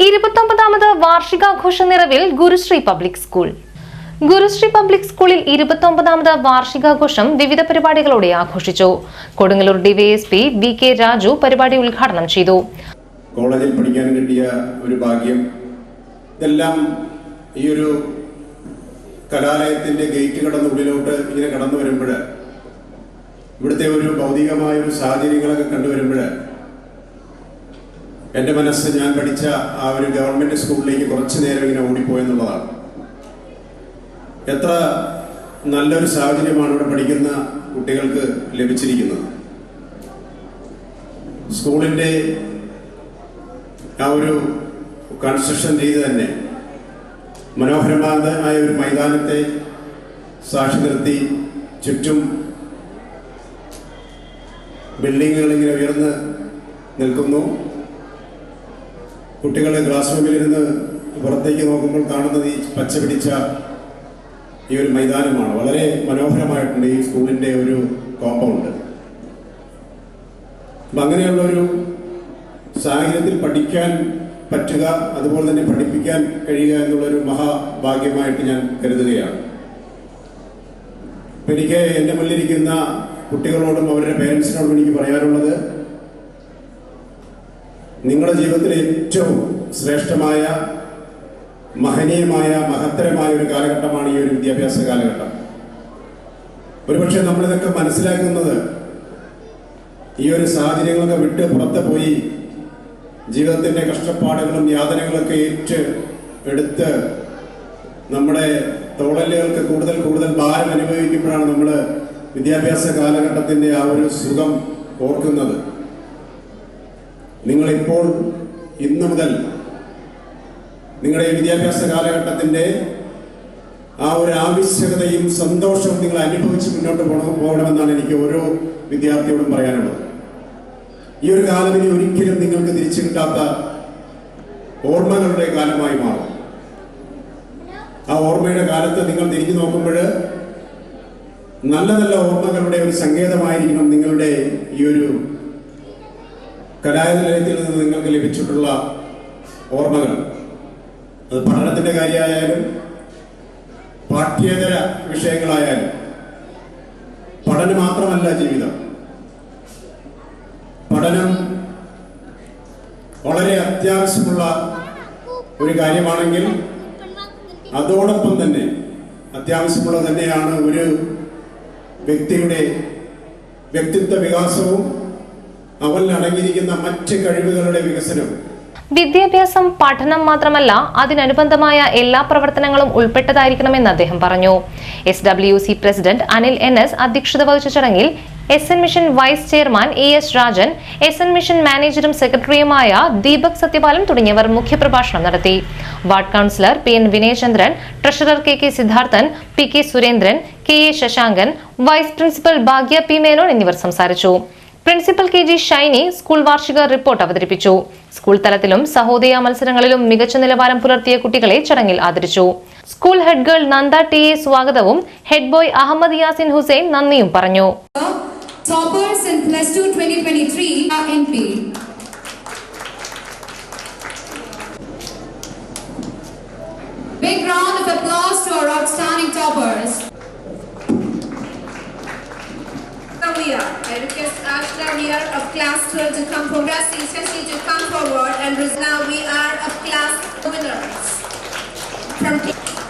ഇരുപത്തൊമ്പതാമത് വാർഷികാഘോഷ നിറവിൽ Gurushree public school. Gurushree public സ്കൂളിൽ ഇരുപത്തൊമ്പതാമത് വാർഷികാഘോഷം വിവിധ പരിപാടികളോടെ ആഘോഷിച്ചു. Kodungallur DYSP V K Raju പരിപാടി ഉദ്ഘാടനം ചെയ്തു. കോളേജിൽ പഠിക്കാൻ കിട്ടിയ ഒരു ഭാഗ്യം. ഇതെല്ലാം ഈ ഒരു കലാലയത്തിന്റെ ഗേറ്റ് കടന്ന് ഉള്ളിലോട്ട് ഇങ്ങനെ കടന്നു വരുമ്പോൾ ഇവിടുത്തെ ഒരു ഭൗതികമായ ഒരു സാഹചര്യങ്ങളൊക്കെ കണ്ടുവരുമ്പോൾ എന്റെ മനസ്സ് ഞാൻ പഠിച്ച ആ ഒരു ഗവൺമെന്റ് സ്കൂളിലേക്ക് കുറച്ചു നേരം ഇങ്ങനെ ഓടിപ്പോയെന്നുള്ളതാണ് എത്ര നല്ലൊരു സാഹചര്യമാണ് ഇവിടെ പഠിക്കുന്ന കുട്ടികൾക്ക് ലഭിച്ചിരിക്കുന്നത്. സ്കൂളിന്റെ ആ ഒരു കൺസ്ട്രക്ഷൻ രീതി തന്നെ മനോഹരമായ ഒരു മൈതാനത്തെ സാക്ഷി നിർത്തി ചുറ്റും ബിൽഡിങ്ങുകൾ ഇങ്ങനെ ഉയർന്ന് നിൽക്കുന്നു. കുട്ടികൾ ക്ലാസ് റൂമിലിരുന്ന് പുറത്തേക്ക് നോക്കുമ്പോൾ കാണുന്നത് ഈ പച്ച പിടിച്ച ഈ ഒരു മൈതാനമാണ്. വളരെ മനോഹരമായിട്ടുണ്ട് ഈ സ്കൂളിന്റെ ഒരു കോമ്പൗണ്ട് അപ്പം അങ്ങനെയുള്ള ഒരു സാഹചര്യത്തിൽ പഠിക്കാൻ പറ്റുക അതുപോലെ തന്നെ പഠിപ്പിക്കാൻ കഴിയുക എന്നുള്ളൊരു മഹാഭാഗ്യമായിട്ട് ഞാൻ കരുതുകയാണ്. എനിക്ക് എന്റെ മുന്നിലിരിക്കുന്ന കുട്ടികളോടും അവരുടെ പേരൻസിനോടും എനിക്ക് പറയാനുള്ളത് നിങ്ങളുടെ ജീവിതത്തിലെ ഏറ്റവും ശ്രേഷ്ഠമായ മഹനീയമായ മഹത്തരമായ ഒരു കാലഘട്ടമാണ് ഈ ഒരു വിദ്യാഭ്യാസ കാലഘട്ടം. ഒരുപക്ഷെ നമ്മളിതൊക്കെ മനസ്സിലാക്കുന്നത് ഈ ഒരു സാഹചര്യങ്ങളൊക്കെ വിട്ട് പുറത്ത് പോയി ജീവിതത്തിന്റെ കഷ്ടപ്പാടുകളും യാതനകളൊക്കെ ഏറ്റ് എടുത്ത് നമ്മുടെ തോളലുകൾക്ക് കൂടുതൽ കൂടുതൽ ഭാരം അനുഭവിക്കുമ്പോഴാണ് നമ്മൾ വിദ്യാഭ്യാസ കാലഘട്ടത്തിന്റെ ആ ഒരു സുഖം ഓർക്കുന്നത്. നിങ്ങളിപ്പോൾ ഇന്നു മുതൽ നിങ്ങളുടെ വിദ്യാഭ്യാസ കാലഘട്ടത്തിന്റെ ആ ഒരു ആവശ്യകതയും സന്തോഷവും നിങ്ങൾ അനുഭവിച്ച് മുന്നോട്ട് പോകണം പോകണമെന്നാണ് എനിക്ക് ഓരോ വിദ്യാർത്ഥിയോടും പറയാനുള്ളത്. ഈ ഒരു കാലം ഇനി ഒരിക്കലും നിങ്ങൾക്ക് തിരിച്ചു കിട്ടാത്ത ഓർമ്മകളുടെ കാലമായി മാറും. ആ ഓർമ്മയുടെ കാലത്ത് നിങ്ങൾ തിരിഞ്ഞു നോക്കുമ്പോൾ നല്ല നല്ല ഓർമ്മകളുടെ ഒരു സങ്കേതമായിരിക്കണം നിങ്ങളുടെ ഈ ഒരു കലാലയത്തിൽ നിന്ന് നിങ്ങൾക്ക് ലഭിച്ചിട്ടുള്ള ഓർമ്മകൾ. അത് പഠനത്തിന്റെ കാര്യമായാലും പാഠ്യേതര വിഷയങ്ങളായാലും പഠനം മാത്രമല്ല ജീവിതം. പഠനം വളരെ അത്യാവശ്യമുള്ള ഒരു കാര്യമാണെങ്കിൽ അതോടൊപ്പം തന്നെ അത്യാവശ്യമുള്ളത് തന്നെയാണ് ഒരു വ്യക്തിയുടെ വ്യക്തിത്വ വികാസവും അടങ്ങിയിരിക്കുന്ന മറ്റ് കഴിവുകളുടെ വികസനം. വിദ്യാഭ്യാസം പഠനം മാത്രമല്ല അതിനനുബന്ധമായ എല്ലാ പ്രവർത്തനങ്ങളും ഉൾപ്പെട്ടതായിരിക്കണമെന്ന് അദ്ദേഹം പറഞ്ഞു. S W C president Anil N S അധ്യക്ഷത വഹിച്ച ചടങ്ങിൽ S N mission vice chairman A S Rajan S N mission മാനേജറും സെക്രട്ടറിയുമായ ദീപക് സത്യപാലൻ തുടങ്ങിയവർ മുഖ്യപ്രഭാഷണം നടത്തി. Ward councillor P N Vinayachandran treasurer K K Siddharthan P K Surendran K A Sasankan vice principal Bhagya P Menon എന്നിവർ സംസാരിച്ചു. Principal K G Shiny school വാർഷിക report അവതരിപ്പിച്ചു school തലത്തിലും സഹോദയ മത്സരങ്ങളിലും മികച്ച നിലവാരം പുലർത്തിയ കുട്ടികളെ ചടങ്ങിൽ ആദരിച്ചു school head girl Nanda T A സ്വാഗതവും ഹെഡ് ബോയ് അഹമ്മദ് യാസിൻ ഹുസൈൻ നന്ദിയും പറഞ്ഞു Toppers in Plus 2 2023 are NP. Big round of applause to our outstanding toppers. Weir. I request Ashla Weir of class 12 to come forward. Shashi to come forward and now we are of class winners from